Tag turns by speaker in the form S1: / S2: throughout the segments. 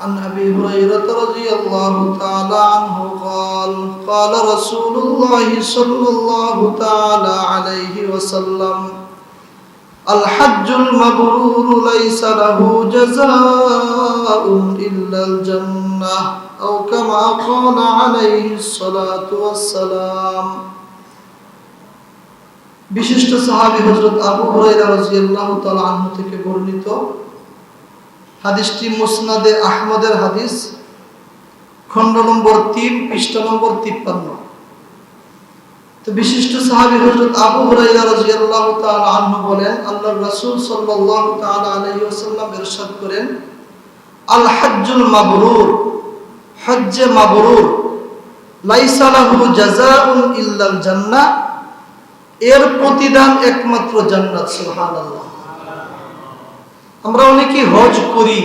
S1: عن أبي هريرة رضي الله تعالى عنه قال قال رسول الله صلى الله تعالى عليه وسلم الحج المبرور ليس له جزاء إلا الجنة أو كما قال عليه الصلاة والسلام বিশিষ্ট সাহাবী হযরত আবু হুরায়রা রাদিয়াল্লাহু তাআলা আনহু থেকে বর্ণিত হাদিসটি মুসনাদে আহমদের হাদিস, খণ্ড নম্বর তিন, পৃষ্ঠা নম্বর তিপ্পান্ন। তো বিশিষ্ট সাহাবী হযরত আবু হুরায়রা রাদিয়াল্লাহু তাআলা আনহু বলেন, আল্লাহর রাসূল সাল্লাল্লাহু তাআলা আলাইহি ওয়াসাল্লাম ইরশাদ করেন, আল হজ্জুল মাবরুর, হজ্জে মাবরুর, লাইসা লাহু জাযাউন ইল্লাল জান্নাহ। এর প্রতিদান একমাত্র জান্নাত, সুবহানাল্লাহ। আমরা অনেকেই হজ করি।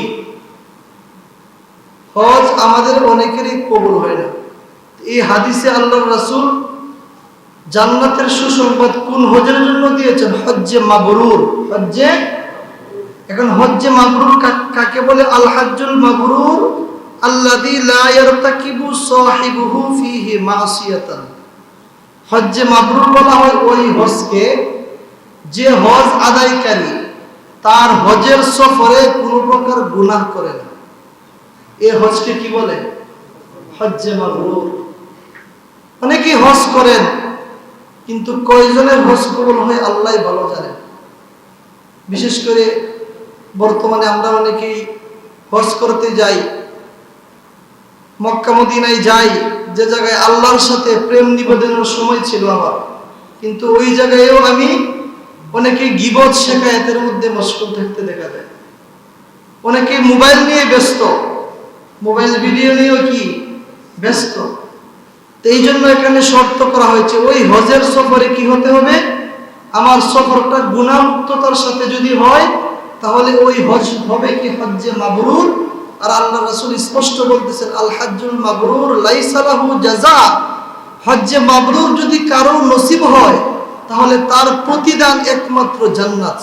S1: হজ আমাদের অনেকেরই কবুল হয় না। এই হাদিসে আল্লাহ রাসূল জান্নাতের সুসংবাদ কোন হজের জন্য দিয়েছেন? হজ্জে মাবরুর হজ্জে? এখন হজ্জে মাবরুর কাকে বলে? আল হাজ্জুল মাবরুর আল্লাযী লা সাহিবুহু ফীহি মাসিয়াতান। হজ্জে মাবরুর বলা হয় ওই হজকে যে হজ আদায়কারী তার হজের সফরে কোনো প্রকার গুনাহ করে না। এ হজকে কি বলে? হজ্জে মাবরুর অনেকেই হজ করেন, কিন্তু কয়জনের হজ কবুল হয় আল্লাহ ভালো জানেন বিশেষ করে বর্তমানে আমরা অনেকেই হজ করতে যাই, মক্কা মদিনায় যাই, যে জায়গায় আল্লাহর সাথে প্রেম নিবেদনের সময় ছিল আমার। কিন্তু ওই জায়গায়ও আমি অনেকে গিবত শেখায়তের মধ্যে মশগুল থাকতে দেখা যায়। অনেকে মোবাইল নিয়ে ব্যস্ত। মোবাইল ভিডিও নিয়েও কি? ব্যস্ত। তো এই জন্য এখানে শর্ত করা হয়েছে, ওই হজের সফরে কি হতে হবে? আমার সফরটা গুণামুক্ততার সাথে যদি হয়, তাহলে ওই হজ হবে কি হজ্জে মাবরুর? আর আল্লাহ রাসূল স্পষ্ট বলতেছেন আল হাজ্জুল মাবরুর লাইসা লাহু জাযা। হজ্জে মাবরুর যদি কারও নসিব হয় তাহলে তার প্রতিদান একমাত্র জান্নাত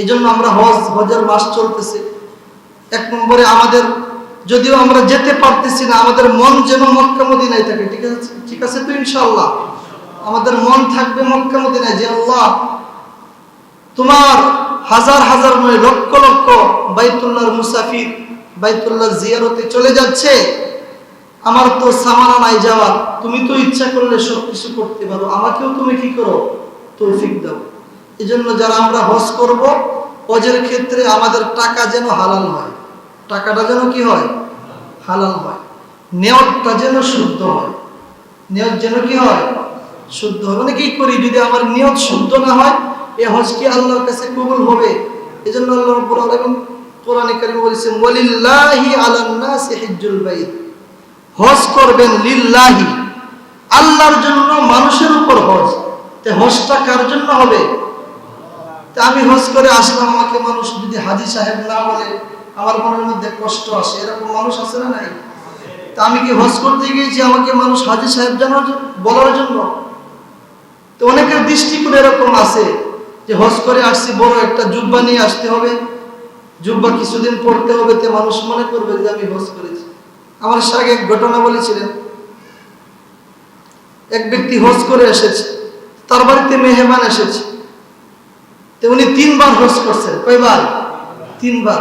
S1: এই জন্য আমরা হজ, হজের মাস চলতেছে। এক নম্বরে আমাদের, যদিও আমরা যেতে পারতেছি না, আমাদের মন যেন মক্কা মদিনায় থাকে, ঠিক আছে? ঠিক আছে তো ইনশাআল্লাহ? আমাদের মন থাকবে মক্কা মদিনায় যে আল্লাহ, তোমার হাজার হাজার নয় লক্ষ লক্ষ বাইতুল্লাহর মুসাফির, বাইতুল্লাহর জিয়ারতে চলে যাচ্ছে। আমার তো সামানা নাই যাওয়ার তুমি তো ইচ্ছা করলে সব কিছু করতে পারো। আমাকেও তুমি কি করো? তৌফিক দাও। এই জন্য যারা আমরা হজ করব, হজের ক্ষেত্রে আমাদের টাকা যেন হালাল হয়। টাকাটা যেন কি হয়? হালাল হয়। নেয়তটা যেন শুদ্ধ হয়। নিয়ত যেন কি হয়? শুদ্ধ হয়। মানে কি করি? যদি আমার নিয়ত শুদ্ধ না হয়, এ হজ কি আল্লাহর কাছে কবুল হবে? এই জন্য আল্লাহ আলামিন কোরআনে কারিমে বলেছেন, ওয়ালিল্লাহি আলান নাসি বাইত। হজ করবেন লিল্লাহি। আল্লাহর জন্য, মানুষের উপর হজ। তে হজটা কার জন্য হবে? তা আমি হজ করে আসলাম, আমাকে মানুষ যদি হাজি সাহেব না বলে, আমার মনের মধ্যে কষ্ট আসে। এরকম মানুষ আছে না নাই? তা আমি কি হজ করতে গিয়েছি আমাকে মানুষ হাজি সাহেব জানার জন্য, বলার জন্য? তো অনেকের দৃষ্টিকোণ এরকম আছে যে হজ করে আসছি, বড় একটা জুব্বা নিয়ে আসতে হবে। জুব্বা কিছুদিন পড়তে হবে, তে মানুষ মনে করবে যে আমি হজ করেছি। আমার সাথে এক ঘটনা বলেছিলেন। এক ব্যক্তি হজ করে এসেছে, তার বাড়িতে মেহমান এসেছে। তো উনি তিনবার হজ করছেন। কয়বার? তিনবার।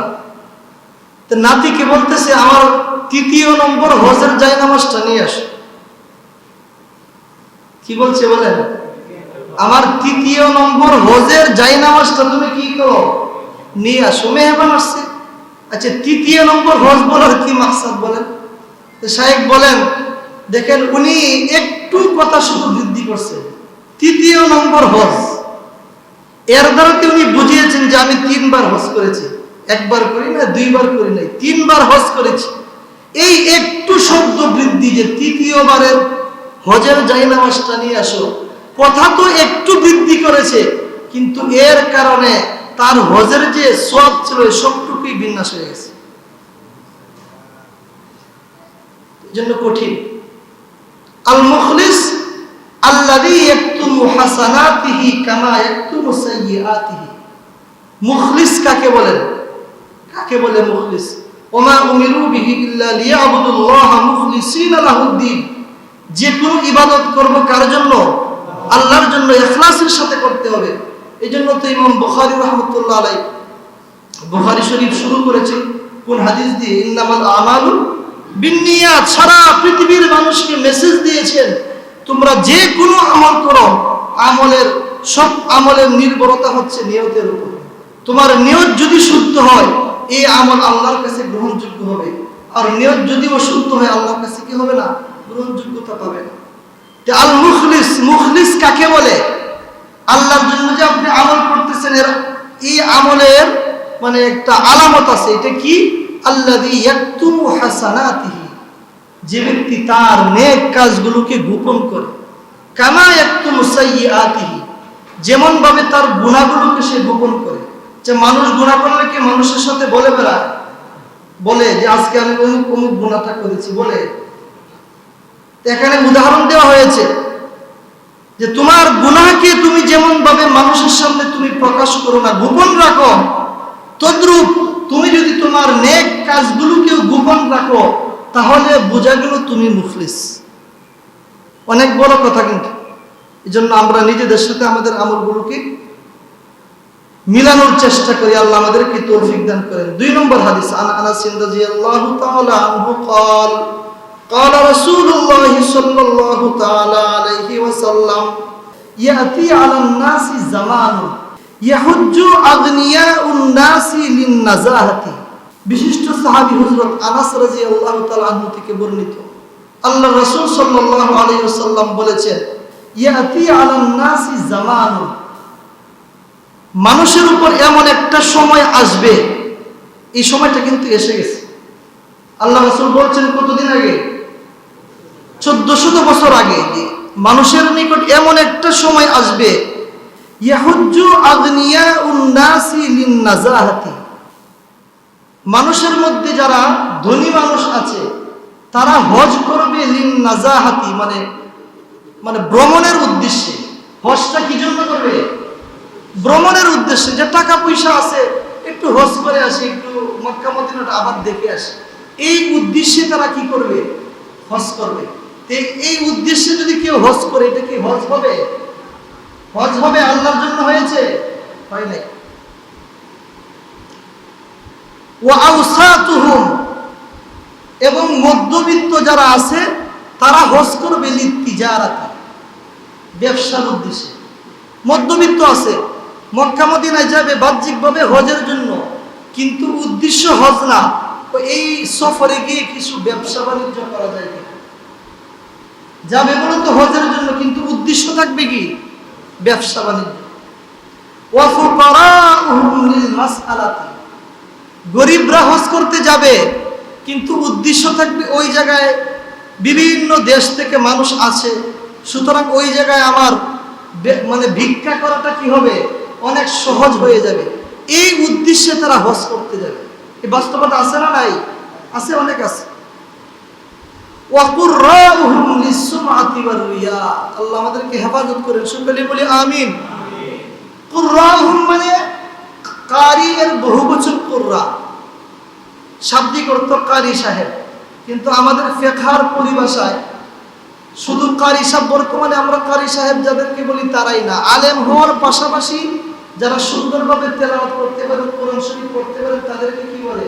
S1: তো নাতিকে বলতেছে, আমার তৃতীয় নম্বর হজের জায়নামাজটা নিয়ে আসো। কি বলছে বলেন? আমার তৃতীয় নম্বর হজের জায়নামাজটা তুমি কি করো? নিয়ে আসো। মেহমান আসছে। আচ্ছা তৃতীয় নম্বর হজ বলার কি মাকসাদ বলেন? সাহেব বলেন, দেখেন উনি একটু কথা শুধু বৃদ্ধি করছে। তৃতীয় নম্বর হজ। এর দ্বারা উনি বুঝিয়েছেন যে আমি তিনবার হজ করেছি? একবার করি না, দুইবার করি নাই, তিনবার হজ করেছি। এই একটু শব্দ বৃদ্ধি যে তৃতীয়বারের হজের জাইনামাজটা নিয়ে আসো, কথা তো একটু বৃদ্ধি করেছে, কিন্তু এর কারণে তার হজের যে সব ছিল, সবটুকুই বিন্যাস হয়ে গেছে এই জন্য কঠিন। আল মুখলিস আল্লাযী ইয়াকতুমু হাসানাতিহি কামা সাইয়্যাতিহি। মুখলিস কাকে বলেন? কাকে বলে মুখলিস? ওমা উমিরু বিহি ইল্লা লিয়াবুদুল্লাহ যে কোনো ইবাদত করব কার জন্য? আল্লাহর জন্য, ইখলাসের সাথে করতে হবে। এই জন্য তো ইমাম বুখারী রহমতুল্লাহ আলাই বুখারী শরীফ শুরু করেছে কোন হাদিস দিয়ে, ইন্নামাল আমালু বিন্নিয়াত সারা পৃথিবীর মানুষকে মেসেজ দিয়েছেন, তোমরা যে কোনো আমল করো, আমলের সব আমলের নির্ভরতা হচ্ছে নিয়তের উপর। তোমার নিয়ত যদি শুদ্ধ হয়, এই আমল আল্লাহর কাছে গ্রহণযোগ্য হবে। আর নিয়ত যদি অশুদ্ধ হয়, আল্লাহর কাছে কি হবে না? গ্রহণযোগ্যতা পাবে না। আল মুখলিস মুখলিস কাকে বলে? আল্লাহর জন্য যে আপনি আমল করতেছেন, এর এই আমলের মানে একটা আলামত আছে। এটা কি? যে ব্যক্তি তার নেক কাজগুলোকে গোপন করে। কামা ইয়াকতুমু সাইয়্যাতিহি। যেমন ভাবে তার গুনাহগুলোকে সে গোপন করে। যে মানুষ গুনাহ করলে কি মানুষের সাথে বলে বেড়ায়? বলে যে, আজকে আমি অমুক গুনাহটা করেছি। বলে। এখানে উদাহরণ দেওয়া হয়েছে যে, তোমার গুনাহকে তুমি যেমন ভাবে মানুষের সামনে তুমি প্রকাশ করো না, গোপন রাখো। তদ্রূপ তুমি যদি তোমার নেক কাজগুলোকেও গোপন রাখো তাহলে বোঝা গেল তুমি মুখলিস অনেক বড় কথা কিন্তু এই জন্য আমরা নিজেদের সাথে আমাদের আমলগুলোকে মিলানোর চেষ্টা করি আল্লাহ আমাদেরকে তৌফিক দান করেন দুই নম্বর হাদিস আন আনাস রাদিয়াল্লাহু তাআলা আনহু قال قال رسول الله صلى الله تعالى عليه وسلم يأتي على الناس زمان বিশিষ্ট সাহাবী হযরত আনাস থেকে বর্ণিত। আল্লাহ রসুল সাল্লাল্লাহু বলেছেন নাসি মানুষের উপর এমন একটা সময় আসবে, এই সময়টা কিন্তু এসে গেছে। আল্লাহ রসুল বলছেন, কতদিন আগে? চোদ্দ শত বছর আগে। মানুষের নিকট এমন একটা সময় আসবে মানুষের মধ্যে যারা ধনী মানুষ আছে, তারা হজ করবে লিন্নাজাহাতি মানে মানে ভ্রমণের উদ্দেশ্যে। হজটা কি জন্য করবে? ভ্রমণের উদ্দেশ্যে যে টাকা পয়সা আছে, একটু হজ করে আসি, একটু মক্কা মদিনাটা আবার দেখে আসি। এই উদ্দেশ্যে তারা কি করবে? হজ করবে। এই উদ্দেশ্যে যদি কেউ হজ করে, এটা কি হজ হবে? হজ হবে আল্লাহর জন্য হয়েছে? হয় নাই। এবং মধ্যবিত্ত যারা আছে, তারা হজ করবে লিত্তিজারাতি ব্যবসার উদ্দেশ্যে। মধ্যবিত্ত আছে, মক্কা মদিনায় যাবে বাহ্যিকভাবে হজের জন্য, কিন্তু উদ্দেশ্য হজ না। এই সফরে গিয়ে কিছু ব্যবসা বাণিজ্য করা যায় যাবে বলে তো হজের জন্য, কিন্তু উদ্দেশ্য থাকবে কি? ব্যবসা বাণিজ্য গরিবরা হজ করতে যাবে, কিন্তু উদ্দেশ্য থাকবে ওই জায়গায় বিভিন্ন দেশ থেকে মানুষ আছে সুতরাং ওই জায়গায় আমার মানে ভিক্ষা করাটা কি হবে? অনেক সহজ হয়ে যাবে। এই উদ্দেশ্যে তারা হজ করতে যাবে। এই বাস্তবতা আছে না নাই? আছে, অনেক আছে। মানে কিন্তু আমাদের ফেখার পরিভাষায় শুধু কারি সাহেব বর্তমানে আমরা কারি সাহেব যাদেরকে বলি তারাই না। আলেম হওয়ার পাশাপাশি যারা সুন্দরভাবে তেলাওয়াত করতে পারে, কোরআন শরীফ পড়তে পারে, তাদেরকে কি বলে?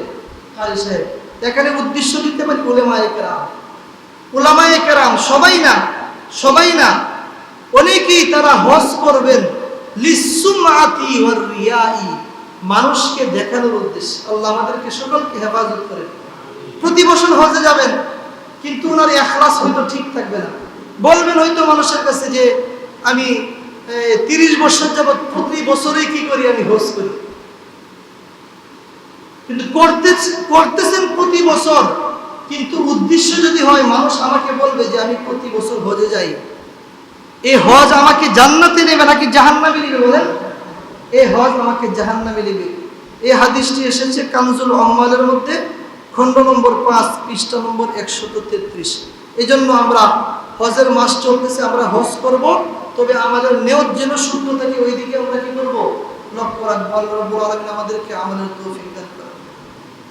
S1: কারি সাহেব। এখানে উদ্দেশ্য দিতে পারি ওলেমায়ে কেরাম। ওলামায়ে কেরাম, সবাই না সবাই না, অনেকেই তারা হজ করবেন। মানুষকে দেখানোর উদ্দেশ্যে। আল্লাহ আমাদেরকে সকলকে হেফাজত করেন। প্রতি বছর হজে যাবেন, কিন্তু ওনার এখলাস হয়তো ঠিক থাকবে না। বলবেন হয়তো মানুষের কাছে যে, আমি তিরিশ বছর যাবৎ প্রতি বছরেই কি করি, আমি হজ করি। কিন্তু করতে করতেছেন প্রতি বছর কিন্তু উদ্দেশ্য যদি হয়, মানুষ আমাকে বলবে যে আমি প্রতি বছর হজে যাই। এই হজ আমাকে জান্নাতে নেবে নাকি জাহান্নামে নেবে বলেন? এই হজ আমাকে জাহান্নামে নেবে। এই হাদিসটি এসেছে কানজুল অহমালের মধ্যে, খণ্ড নম্বর পাঁচ, পৃষ্ঠা নম্বর একশত তেত্রিশ। এই জন্য আমরা হজের মাস চলতেছে, আমরা হজ করব, তবে আমাদের নেওয়ার যেন শুদ্ধ থাকে ওই দিকে আমরা কি করব? লক্ষ্য রাখব আল্লাহ আমাদেরকে আমাদের তৌফিক দান।